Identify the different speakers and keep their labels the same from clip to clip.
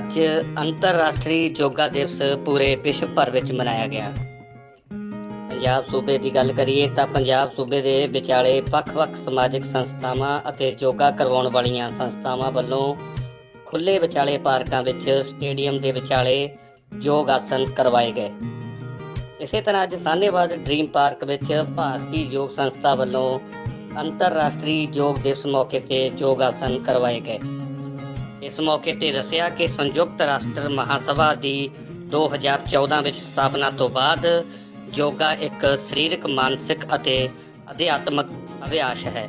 Speaker 1: ਅੱਜ ਅੰਤਰਰਾਸ਼ਟਰੀ ਯੋਗਾ ਦਿਵਸ ਪੂਰੇ ਵਿਸ਼ਵ ਭਰ ਵਿੱਚ ਮਨਾਇਆ ਗਿਆ। ਪੰਜਾਬ ਸੂਬੇ ਦੀ ਗੱਲ ਕਰੀਏ ਤਾਂ ਪੰਜਾਬ ਸੂਬੇ ਦੇ ਵਿਚਾਲੇ ਵੱਖ-ਵੱਖ ਸਮਾਜਿਕ ਸੰਸਥਾਵਾਂ ਅਤੇ ਯੋਗਾ ਕਰਵਾਉਣ ਵਾਲੀਆਂ ਸੰਸਥਾਵਾਂ ਵੱਲੋਂ ਖੁੱਲੇ ਵਿਚਾਲੇ ਪਾਰਕਾਂ ਵਿੱਚ ਸਟੇਡੀਅਮ ਦੇ ਵਿਚਾਲੇ ਯੋਗ ਆਸਨ ਕਰਵਾਏ ਗਏ। ਇਸੇ ਤਰ੍ਹਾਂ ਅੱਜ ਸਾਹਨੇਵਾਲ ਡ੍ਰੀਮ ਪਾਰਕ ਵਿੱਚ ਭਾਰਤੀ ਯੋਗ ਸੰਸਥਾ ਵੱਲੋਂ ਅੰਤਰਰਾਸ਼ਟਰੀ ਯੋਗ ਦਿਵਸ ਮੌਕੇ ਤੇ ਯੋਗ ਆਸਨ ਕਰਵਾਏ ਗਏ। ਇਸ ਮੌਕੇ ਤੇ ਦੱਸਿਆ ਕਿ ਸੰਯੁਕਤ ਰਾਸ਼ਟਰ ਮਹਾਸਭਾ ਦੀ 2014 ਵਿੱਚ ਸਥਾਪਨਾ ਤੋਂ ਬਾਅਦ ਯੋਗਾ ਇੱਕ ਸਰੀਰਕ, ਮਾਨਸਿਕ ਅਤੇ ਅਧਿਆਤਮਕ ਅਭਿਆਸ ਹੈ,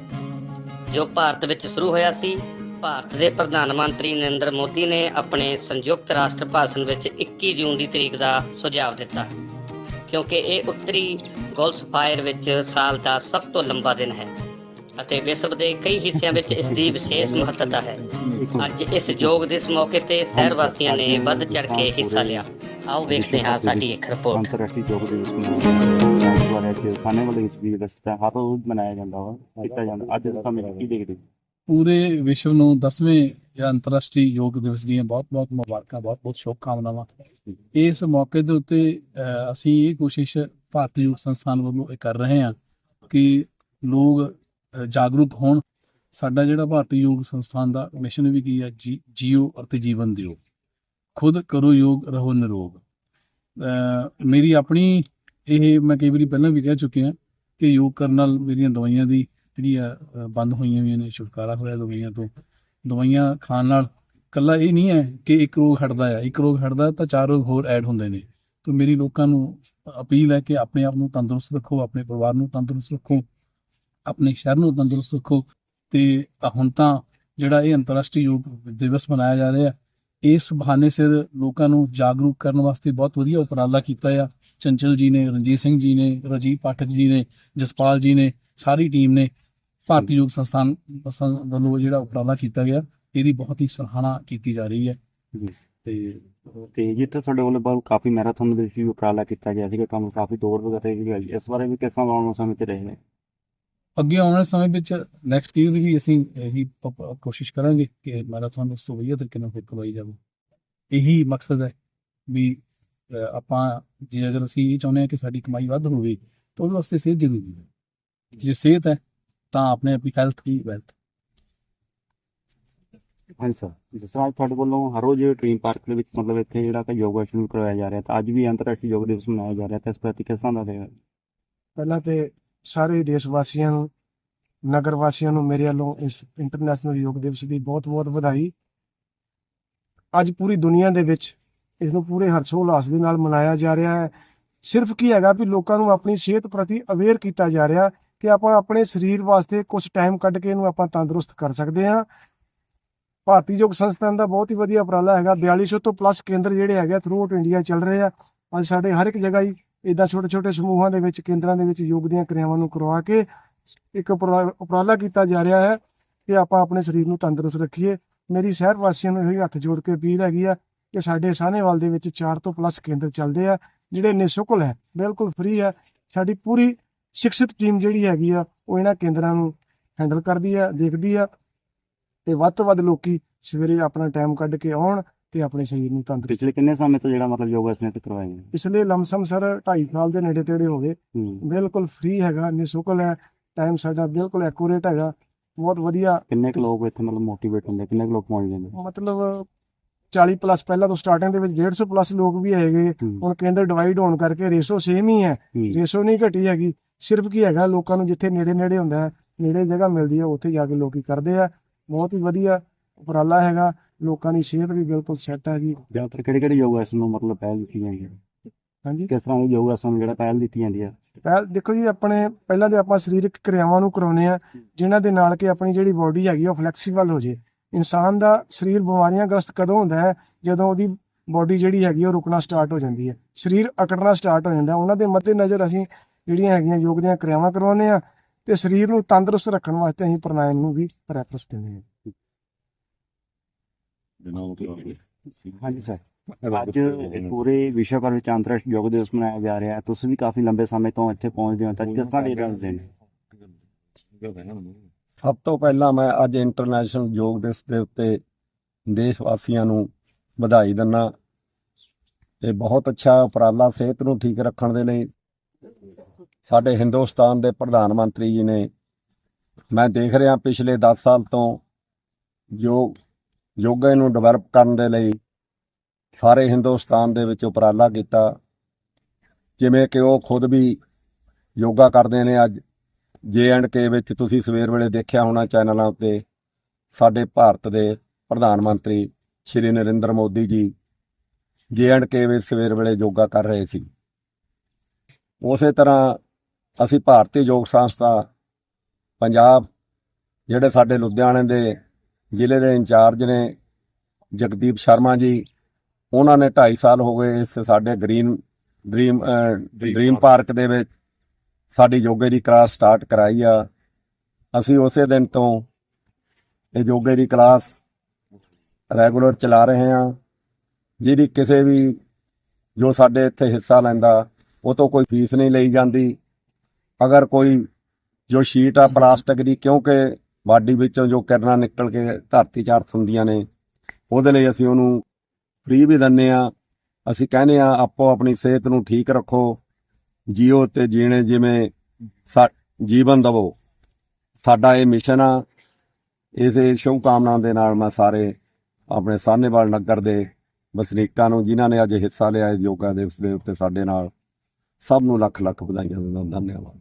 Speaker 1: ਜੋ ਭਾਰਤ ਵਿੱਚ ਸ਼ੁਰੂ ਹੋਇਆ ਸੀ। ਭਾਰਤ ਦੇ ਪ੍ਰਧਾਨ ਮੰਤਰੀ ਨਰਿੰਦਰ ਮੋਦੀ ਨੇ ਆਪਣੇ ਸੰਯੁਕਤ ਰਾਸ਼ਟਰ ਭਾਸ਼ਣ ਵਿੱਚ 21 ਜੂਨ ਦੀ ਤਰੀਕ ਦਾ ਸੁਝਾਅ ਦਿੱਤਾ, ਕਿਉਂਕਿ ਇਹ ਉੱਤਰੀ ਗੋਲਸਫਾਇਰ ਵਿੱਚ ਸਾਲ ਦਾ ਸਭ ਤੋਂ ਲੰਬਾ ਦਿਨ ਹੈ। ਅਤੇ ਵਿਸ਼ਵ ਦੇ ਕਈ ਹਿੱਸਿਆਂ ਵਿੱਚ ਇਸ ਦੀ ਵਿਸ਼ੇਸ਼ ਮਹੱਤਤਾ ਹੈ। ਅੱਜ ਇਸ ਯੋਗ ਦਿਵਸ ਮੌਕੇ ਤੇ ਸ਼ਹਿਰ ਵਾਸੀਆਂ ਨੇ ਵੱਧ ਚੜ ਕੇ ਹਿੱਸਾ ਲਿਆ। ਆਓ ਵੇਖਦੇ ਹਾਂ ਸਾਡੀ ਇੱਕ ਰਿਪੋਰਟ।
Speaker 2: ਅੰਤਰਰਾਸ਼ਟਰੀ ਯੋਗ ਦਿਵਸ ਵਾਰ ਅੱਜ ਸਾਨੇਵਾਲ ਦੇ ਵਿੱਚ ਵੀ ਰਸਤਾ ਹਰ ਰੋਜ਼ ਮਨਾਇਆ ਜਾਂਦਾ ਵਾ ਕੀਤਾ ਜਾਂਦਾ। ਅੱਜ ਦਾ ਸਮੇਂ ਕੀ ਦੇਖਦੇ
Speaker 3: ਪੂਰੇ ਵਿਸ਼ਵ ਨੂੰ 10ਵੇਂ ਜਾਂ ਅੰਤਰਰਾਸ਼ਟਰੀ ਯੋਗ ਦਿਵਸ ਦੀਆਂ ਬਹੁਤ-ਬਹੁਤ ਮੁਬਾਰਕਾਂ ਬਹੁਤ-ਬਹੁਤ ਸ਼ੁਭਕਾਮਨਾਵਾਂ। ਇਸ ਮੌਕੇ ਦੇ ਉੱਤੇ ਅਸੀਂ ਇਹ ਕੋਸ਼ਿਸ਼ ਭਾਰਤੀ ਯੋਗ ਸੰਸਥਾਨ ਵੱਲੋਂ ਇਹ ਕਰ ਰਹੇ ਹਾਂ ਕਿ ਲੋਕ ਜਾਗਰੂਕ ਹੋਣ। ਸਾਡਾ ਜਿਹੜਾ ਭਾਰਤੀ ਯੋਗ ਸੰਸਥਾਨ ਦਾ ਮਿਸ਼ਨ ਵੀ ਕੀ ਹੈ? ਜੀ- ਜੀਓ ਅਤੇ ਜੀਵਨ ਦਿਓ। ਖੁਦ ਕਰੋ ਯੋਗ, ਰਹੋ ਨਿਰੋਗ। ਮੇਰੀ ਆਪਣੀ ਇਹ ਮੈਂ ਕਈ ਵਾਰੀ ਪਹਿਲਾਂ ਵੀ ਕਹਿ ਚੁੱਕਿਆ ਕਿ ਯੋਗ ਕਰਨ ਨਾਲ ਮੇਰੀਆਂ ਦਵਾਈਆਂ ਦੀ ਜਿਹੜੀ ਆ ਬੰਦ ਹੋਈਆਂ ਹੋਈਆਂ ਨੇ, ਛੁਟਕਾਰਾ ਹੋਇਆ ਦਵਾਈਆਂ ਤੋਂ। ਦਵਾਈਆਂ ਖਾਣ ਨਾਲ ਕੱਲਾ ਇਹ ਨਹੀਂ ਹੈ ਕਿ ਇੱਕ ਰੋਗ ਹਟਦਾ ਹੈ ਇੱਕ ਰੋਗ ਹਟਦਾ ਤਾਂ ਚਾਰ ਰੋਗ ਹੋਰ ਐਡ ਹੁੰਦੇ ਨੇ। ਤਾਂ ਮੇਰੀ ਲੋਕਾਂ ਨੂੰ ਅਪੀਲ ਹੈ ਕਿ ਆਪਣੇ ਆਪ ਨੂੰ ਤੰਦਰੁਸਤ ਰੱਖੋ, ਆਪਣੇ ਪਰਿਵਾਰ ਨੂੰ ਤੰਦਰੁਸਤ ਰੱਖੋ। ਆਪਣੇ ਸ਼ਹਿਰ ਨੂੰ ਤੰਦਰੁਸਤ ਰੱਖੋ। ਤੇ ਹੁਣ ਤਾਂ ਜਿਹੜਾ ਇਹ ਅੰਤਰਰਾਸ਼ਟਰੀ ਯੋਗ ਦਿਵਸ ਮਨਾਇਆ ਜਾ ਰਿਹਾ ਇਸ ਬਹਾਨੇ ਸਿਰ ਲੋਕਾਂ ਨੂੰ ਜਾਗਰੂਕ ਕਰਨ ਵਾਸਤੇ ਬਹੁਤ ਵਧੀਆ ਉਪਰਾਲਾ ਕੀਤਾ ਆ। ਚੰਚਲ ਜੀ ਨੇ ਰਣਜੀਤ ਸਿੰਘ ਜੀ ਨੇ ਰਾਜੀਵ ਪਾਠਕ ਜੀ ਨੇ ਜਸਪਾਲ ਜੀ ਨੇ ਸਾਰੀ ਟੀਮ ਨੇ ਭਾਰਤੀ ਯੋਗ ਸੰਸਥਾਨ ਵੱਲੋਂ ਜਿਹੜਾ ਉਪਰਾਲਾ ਕੀਤਾ ਗਿਆ ਇਹਦੀ ਬਹੁਤ ਹੀ ਸਰਾਹਨਾ ਕੀਤੀ ਜਾ ਰਹੀ ਹੈ। ਤੇ
Speaker 2: ਤੇ ਜਿੱਥੇ ਤੁਹਾਡੇ ਵੱਲੋਂ ਬਹੁਤ ਕਾਫੀ ਮੈਰਾਥਨ ਦੇ ਵਿੱਚ ਵੀ ਉਪਰਾਲਾ ਕੀਤਾ ਗਿਆ ਸੀਗਾ ਕੰਮ ਕਾਫੀ ਦੌੜ ਵਗੈਰਾ ਇਸ ਬਾਰੇ ਵੀ ਕਿਸ ਆਉਣ ਸਮੇਂ ਤੇ ਰਹੇ ਨੇ?
Speaker 3: ਅੱਗੇ ਆਉਣ ਵਾਲੇ ਸਮੇਂ ਵਿੱਚ ਨੈਕਸਟ ਈਅਰ ਵੀ ਅਸੀਂ ਇਹੀ ਕੋਸ਼ਿਸ਼ ਕਰਾਂਗੇ ਕਿ ਮੈਰਾਥਨ ਉਸ ਤੋਂ ਵਧੀਆ ਤਰੀਕੇ ਨਾਲ ਫਿਰ ਕਰਵਾਈ ਜਾਵੇ। ਇਹੀ ਮਕਸਦ ਹੈ ਵੀ ਆਪਾਂ ਜੇ ਅਗਰ ਅਸੀਂ ਇਹ ਚਾਹੁੰਦੇ ਹਾਂ ਕਿ ਸਾਡੀ ਕਮਾਈ ਵੱਧ ਹੋਵੇ ਤਾਂ ਉਹਦੇ ਵਾਸਤੇ ਸਿਹਤ ਜ਼ਰੂਰੀ ਹੈ। ਜੇ ਸਿਹਤ ਹੈ ਤਾਂ ਆਪਣੇ ਆਪਣੀ ਹੈਲਥ ਹੀ ਵੈਲਥ
Speaker 2: ਹਾਂਜੀ ਸਰ ਜਿਸ ਤਰ੍ਹਾਂ ਤੁਹਾਡੇ ਵੱਲੋਂ ਹਰ ਰੋਜ਼ ਡ੍ਰੀਮ ਪਾਰਕ ਦੇ ਵਿੱਚ ਮਤਲਬ ਇੱਥੇ ਜਿਹੜਾ ਕਿ ਯੋਗਾ ਸ਼ੁਰੂ ਕਰਵਾਇਆ ਜਾ ਰਿਹਾ ਤਾਂ ਅੱਜ ਵੀ ਅੰਤਰਰਾਸ਼ਟਰੀ ਯੋਗ ਦਿਵਸ ਮਨਾਇਆ ਜਾ ਰਿਹਾ ਤਾਂ ਇਸ ਪ੍ਰਤੀ ਕਿਸ ਤਰ੍ਹਾਂ ਦਾ
Speaker 4: ਪਹਿਲਾਂ ਤੇ ਸਾਰੇ ਦੇਸ਼ ਵਾਸੀਆਂ ਨੂੰ ਨਗਰ ਵਾਸੀਆਂ ਨੂੰ ਮੇਰੇ ਵੱਲੋਂ ਇਸ ਇੰਟਰਨੈਸ਼ਨਲ ਯੋਗ ਦਿਵਸ ਦੀ ਬਹੁਤ-ਬਹੁਤ ਵਧਾਈ। ਅੱਜ ਪੂਰੀ ਦੁਨੀਆ ਦੇ ਵਿੱਚ ਇਸ ਨੂੰ ਪੂਰੇ ਹਰਸ਼ੋਲਾਸ ਦੇ ਨਾਲ ਮਨਾਇਆ ਜਾ ਰਿਹਾ ਹੈ। ਸਿਰਫ ਕੀ ਹੈਗਾ ਵੀ ਲੋਕਾਂ ਨੂੰ ਆਪਣੀ ਸਿਹਤ ਪ੍ਰਤੀ ਅਵੇਅਰ ਕੀਤਾ ਜਾ ਰਿਹਾ ਕਿ ਆਪਾਂ ਆਪਣੇ ਸਰੀਰ ਵਾਸਤੇ ਕੁਝ ਟਾਈਮ ਕੱਢ ਕੇ ਇਹਨੂੰ ਆਪਾਂ ਤੰਦਰੁਸਤ ਕਰ ਸਕਦੇ ਹਾਂ। ਭਾਰਤੀ ਯੋਗ ਸੰਸਥਾਨ ਦਾ ਬਹੁਤ ਹੀ ਵਧੀਆ ਉਪਰਾਲਾ ਹੈਗਾ 4200 ਤੋਂ ਪਲੱਸ ਕੇਂਦਰ ਜਿਹੜੇ ਹੈਗੇ ਥਰੂ ਆਊਟ ਇੰਡੀਆ ਚੱਲ ਰਹੇ ਆ। ਅੱਜ ਸਾਡੇ ਹਰ ਇੱਕ ਜਗ੍ਹਾ ਹੀ ਇਦਾਂ ਛੋਟੇ ਛੋਟੇ ਸਮੂਹਾਂ ਦੇ ਵਿੱਚ, ਕੇਂਦਰਾਂ ਦੇ ਵਿੱਚ ਯੋਗ ਦੀਆਂ ਕਿਰਿਆਵਾਂ ਨੂੰ ਕਰਵਾ ਕੇ ਇੱਕ ਉਪਰਾ- ਉਪਰਾਲਾ ਕੀਤਾ ਜਾ ਰਿਹਾ ਹੈ ਕਿ ਆਪਾਂ ਆਪਣੇ ਸਰੀਰ ਨੂੰ ਤੰਦਰੁਸਤ ਰੱਖੀਏ। ਮੇਰੀ ਸ਼ਹਿਰ ਵਾਸੀਆਂ ਨੂੰ ਇਹ ਹੱਥ ਜੋੜ ਕੇ ਅਪੀਲ ਹੈਗੀ ਆ ਕਿ ਸਾਡੇ ਸਾਹਨੇਵਾਲ ਦੇ ਵਿੱਚ 4 ਤੋਂ ਪਲੱਸ ਕੇਂਦਰ ਚੱਲਦੇ ਆ, ਜਿਹੜੇ ਨਿਸ਼ੁਕਲ ਹੈ, ਬਿਲਕੁਲ ਫ੍ਰੀ ਹੈ। ਸਾਡੀ ਪੂਰੀ ਸਿੱਖਿਅਤ ਟੀਮ ਜਿਹੜੀ ਹੈਗੀ ਆ, ਉਹ ਇਹਨਾਂ ਕੇਂਦਰਾਂ ਨੂੰ ਹੈਂਡਲ ਕਰਦੀ ਆ, ਦੇਖਦੀ ਆ ਤੇ ਵੱਧ ਤੋਂ ਵੱਧ ਲੋਕੀ ਸਵੇਰੇ ਆਪਣਾ ਟਾਈਮ ਕੱਢ ਕੇ ਆਉਣ ਤੇ ਆਪਣੇ ਸਰੀਰ ਨੂੰ ਤੰਦਰੁਸਤ
Speaker 2: ਪਿਛਲੇ ਕਿੰਨੇ ਸਮੇਂ ਤੋਂ ਜਿਹੜਾ ਮਤਲਬ ਯੋਗਾ ਇਸਨੇ ਤੇ ਕਰਵਾਇਆ ਗਿਆ
Speaker 4: ਪਿਛਲੇ ਲਮਸਮ ਸਰ 2.5 ਸਾਲ ਦੇ ਨੇੜੇ ਤੇੜੇ ਹੋ ਗਏ।
Speaker 2: ਹੂੰ।
Speaker 4: ਬਿਲਕੁਲ ਫ੍ਰੀ ਹੈਗਾ ਨਿਸ਼ੁਲਕ ਹੈ ਟਾਈਮ ਸਾਡਾ ਬਿਲਕੁਲ ਐਕੂਰੇਟ ਹੈਗਾ ਬਹੁਤ ਵਧੀਆ।
Speaker 2: ਕਿੰਨੇ ਕੁ ਲੋਕ ਇੱਥੇ ਮਤਲਬ ਮੋਟੀਵੇਟ ਹੁੰਦੇ? ਕਿੰਨੇ ਕੁ ਲੋਕ ਪਹੁੰਚਦੇ ਨੇ
Speaker 4: ਮਤਲਬ 40 ਪਲੱਸ ਪਹਿਲਾਂ ਤੋਂ ਸਟਾਰਟਿੰਗ ਦੇ ਵਿੱਚ 150 ਪਲੱਸ ਲੋਕ ਵੀ ਹੈਗੇ।
Speaker 2: ਹੂੰ,
Speaker 4: ਹੁਣ ਕੇਂਦਰ ਡਿਵਾਈਡ ਹੋਣ ਕਰਕੇ ਰੇਸ਼ੋ ਸੇਮ ਹੀ ਹੈ।
Speaker 2: ਹੂੰ,
Speaker 4: ਰੇਸ਼ੋ ਨਹੀਂ ਘਟੀ ਹੈਗੀ। ਸਿਰਫ ਕੀ ਹੈਗਾ ਲੋਕਾਂ ਨੂੰ ਜਿੱਥੇ ਨੇੜੇ ਨੇੜੇ ਹੁੰਦਾ ਹੈ ਨੇੜੇ ਜਗ੍ਹਾ ਮਿਲਦੀ ਹੈ ਉੱਥੇ ਜਾ ਕੇ ਲੋਕੀ ਕਰਦੇ ਆ। ਬਹੁਤ ਹੀ ਵਧੀਆ ਉਪਰਾਲਾ ਹੈਗਾ। ਲੋਕਾਂ ਦੀ ਸਿਹਤ ਵੀ ਬਿਲਕੁਲ ਸੈੱਟ ਹੈ ਜੀ।
Speaker 2: ਜ਼ਿਆਦਾਤਰ ਕਿਹੜੇ ਕਿਹੜੇ ਯੋਗਾ ਇਸ ਨੂੰ ਮਤਲਬ ਪਹਿਲ ਦਿੱਤੀ ਜਾਂਦੀ ਹੈ?
Speaker 4: ਹਾਂਜੀ।
Speaker 2: ਕਿਸ ਤਰ੍ਹਾਂ ਦੇ ਯੋਗਾ ਆਸਨ ਜਿਹੜਾ ਪਹਿਲ ਦਿੱਤੀ ਜਾਂਦੀ ਹੈ?
Speaker 4: ਪਹਿਲ ਦੇਖੋ ਜੀ ਆਪਣੇ ਪਹਿਲਾਂ ਤੇ ਆਪਾਂ ਸਰੀਰਕ ਕਿਰਿਆਵਾਂ ਨੂੰ ਕਰਾਉਨੇ ਆ ਜਿਨ੍ਹਾਂ ਦੇ ਨਾਲ ਕਿ ਆਪਣੀ ਜਿਹੜੀ ਬਾਡੀ ਹੈਗੀ ਉਹ ਫਲੈਕਸੀਬਲ ਹੋ ਜੇ। ਇਨਸਾਨ ਦਾ ਸਰੀਰ ਬਿਮਾਰੀਆਂ ਗ੍ਰਸਤ ਕਦੋਂ ਹੁੰਦਾ ਹੈ? ਜਦੋਂ ਉਹਦੀ ਬਾਡੀ ਜਿਹੜੀ ਹੈਗੀ ਉਹ ਰੁਕਣਾ ਸਟਾਰਟ ਹੋ ਜਾਂਦੀ ਹੈ। ਸਰੀਰ ਅਕੜਨਾ ਸਟਾਰਟ ਹੋ ਜਾਂਦਾ। ਉਹਨਾਂ ਦੇ ਮੱਦੇ ਨਜ਼ਰ ਅਸੀਂ ਜਿਹੜੀਆਂ ਹੈਗੀਆਂ ਯੋਗ ਦੀਆਂ ਕਿਰਿਆਵਾਂ ਕਰਵਾਉਂਦੇ ਆ ਤੇ ਸਰੀਰ ਨੂੰ ਤੰਦਰੁਸਤ ਰੱਖਣ ਵਾਸਤੇ ਅਸੀਂ ਪ੍ਰਾਣਾਯਾਮ ਨੂੰ ਵੀ ਪ੍ਰੈਕਟਿਸ ਦਿੰਦੇ ਹਾਂ।
Speaker 2: ਹਾਂਜੀ ਸਰ। ਅੱਜ ਪੂਰੇ ਵਿਸ਼ਵ ਭਰ ਵਿੱਚ ਅੰਤਰਰਾਸ਼ਟਰੀ ਯੋਗ ਦਿਵਸ ਮਨਾਇਆ ਜਾ ਰਿਹਾ ਹੈ। ਤੁਸੀਂ ਵੀ ਕਾਫੀ ਲੰਬੇ ਸਮੇਂ ਤੋਂ ਇੱਥੇ ਪਹੁੰਚਦੇ ਹੋ ਤਾਂ ਅੱਜ ਕਿਸ ਤਰ੍ਹਾਂ ਦੇ ਰਹੇ ਨੇ
Speaker 5: ਸਭ ਤੋਂ ਪਹਿਲਾਂ ਮੈਂ ਅੱਜ ਇੰਟਰਨੈਸ਼ਨਲ ਯੋਗ ਦਿਵਸ ਦੇ ਉੱਤੇ ਦੇਸ਼ ਵਾਸੀਆਂ ਨੂੰ ਵਧਾਈ ਦਿੰਦਾ ਇਹ ਬਹੁਤ ਅੱਛਾ ਉਪਰਾਲਾ ਸਿਹਤ ਨੂੰ ਠੀਕ ਰੱਖਣ ਦੇ ਲਈ ਸਾਡੇ ਹਿੰਦੁਸਤਾਨ ਦੇ ਪ੍ਰਧਾਨ ਮੰਤਰੀ ਜੀ ਨੇ। ਮੈਂ ਦੇਖ ਰਿਹਾ ਪਿਛਲੇ 10 ਸਾਲ ਤੋਂ ਜੋ ਯੋਗੇ ਨੂੰ ਡਿਵੈਲਪ ਕਰਨ ਦੇ ਲਈ ਸਾਰੇ ਹਿੰਦੁਸਤਾਨ ਦੇ ਵਿੱਚ ਉਪਰਾਲਾ ਕੀਤਾ। ਜਿਵੇਂ ਕਿ ਉਹ ਖੁਦ ਵੀ ਯੋਗਾ ਕਰਦੇ ਨੇ। ਅੱਜ ਜੇ ਐਂਡ ਕੇ ਵਿੱਚ ਤੁਸੀਂ ਸਵੇਰ ਵੇਲੇ ਦੇਖਿਆ ਹੋਣਾ ਚੈਨਲਾਂ ਉੱਤੇ, ਸਾਡੇ ਭਾਰਤ ਦੇ ਪ੍ਰਧਾਨ ਮੰਤਰੀ ਸ਼੍ਰੀ ਨਰਿੰਦਰ ਮੋਦੀ ਜੀ ਜੇ ਐਂਡ ਕੇ ਵਿੱਚ ਸਵੇਰ ਵੇਲੇ ਯੋਗਾ ਕਰ ਰਹੇ ਸੀ। ਉਸੇ ਤਰ੍ਹਾਂ ਅਸੀਂ ਭਾਰਤੀ ਯੋਗ ਸੰਸਥਾ ਪੰਜਾਬ, ਜਿਹੜੇ ਸਾਡੇ ਲੁਧਿਆਣੇ ਦੇ ਜ਼ਿਲ੍ਹੇ ਦੇ ਇੰਚਾਰਜ ਨੇ ਜਗਦੀਪ ਸ਼ਰਮਾ ਜੀ ਉਹਨਾਂ ਨੇ 2.5 ਸਾਲ ਹੋ ਗਏ ਇਸ ਸਾਡੇ ਗ੍ਰੀਨ ਡ੍ਰੀਮ ਡ੍ਰੀਮ ਪਾਰਕ ਦੇ ਵਿੱਚ ਸਾਡੀ ਯੋਗੇ ਦੀ ਕਲਾਸ ਸਟਾਰਟ ਕਰਾਈ ਆ। ਅਸੀਂ ਉਸੇ ਦਿਨ ਤੋਂ ਇਹ ਯੋਗੇ ਦੀ ਕਲਾਸ ਰੈਗੂਲਰ ਚਲਾ ਰਹੇ ਹਾਂ। ਜਿਹਦੀ ਕਿਸੇ ਵੀ ਜੋ ਸਾਡੇ ਇੱਥੇ ਹਿੱਸਾ ਲੈਂਦਾ ਉਹ ਤੋਂ ਕੋਈ ਫੀਸ ਨਹੀਂ ਲਈ ਜਾਂਦੀ। ਅਗਰ ਕੋਈ ਜੋ ਸ਼ੀਟ ਆ ਪਲਾਸਟਿਕ ਦੀ ਕਿਉਂਕਿ ਬਾਡੀ ਵਿੱਚੋਂ ਜੋ ਕਿਰਨਾਂ ਨਿਕਲ ਕੇ ਧਰਤੀ 'ਚ ਅਰਥ ਹੁੰਦੀਆਂ ਨੇ, ਉਹਦੇ ਲਈ ਅਸੀਂ ਉਹਨੂੰ ਫ੍ਰੀ ਵੀ ਦਿੰਨੇ ਆ ਅਸੀਂ ਕਹਿੰਦੇ ਆ ਆਪੋ ਆਪਣੀ ਸਿਹਤ ਨੂੰ ਠੀਕ ਰੱਖੋ, ਜੀਓ ਤੇ ਜੀਣੇ ਜਿਵੇਂ ਸਾ- ਜੀਵਨ ਦਵੋ। ਸਾਡਾ ਇਹ ਮਿਸ਼ਨ ਆ। ਇਸੇ ਸ਼ੁਭ ਕਾਮਨਾ ਦੇ ਨਾਲ ਮੈਂ ਸਾਰੇ ਆਪਣੇ ਸਾਹਨੇਵਾਲ ਨਗਰ ਦੇ ਵਸਨੀਕਾਂ ਨੂੰ, ਜਿਨ੍ਹਾਂ ਨੇ ਅੱਜ ਹਿੱਸਾ ਲਿਆ ਇਸ ਯੋਗਾ ਦਿਵਸ ਦੇ ਉੱਤੇ ਸਾਡੇ ਨਾਲ, ਸਭ ਨੂੰ ਲੱਖ ਲੱਖ ਵਧਾਈਆਂ ਦਿੰਦਾ, ਧੰਨਵਾਦ।